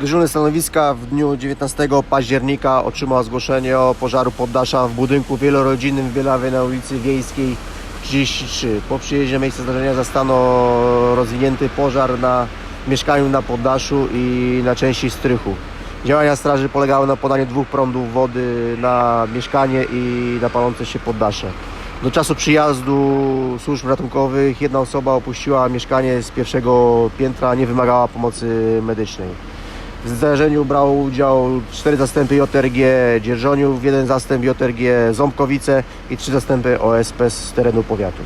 Dyżurny stanowiska w dniu 19 października otrzymał zgłoszenie o pożaru poddasza w budynku wielorodzinnym w Bielawie na ulicy Wiejskiej 33. Po przyjeździe na miejsce zdarzenia zastano rozwinięty pożar na mieszkaniu na poddaszu i na części strychu. Działania straży polegały na podaniu dwóch prądów wody na mieszkanie i na palące się poddasze. Do czasu przyjazdu służb ratunkowych jedna osoba opuściła mieszkanie z pierwszego piętra, nie wymagała pomocy medycznej. W zdarzeniu brało udział cztery zastępy JRG Dzierżoniów, jeden zastęp JRG Ząbkowice i trzy zastępy OSP z terenu powiatu.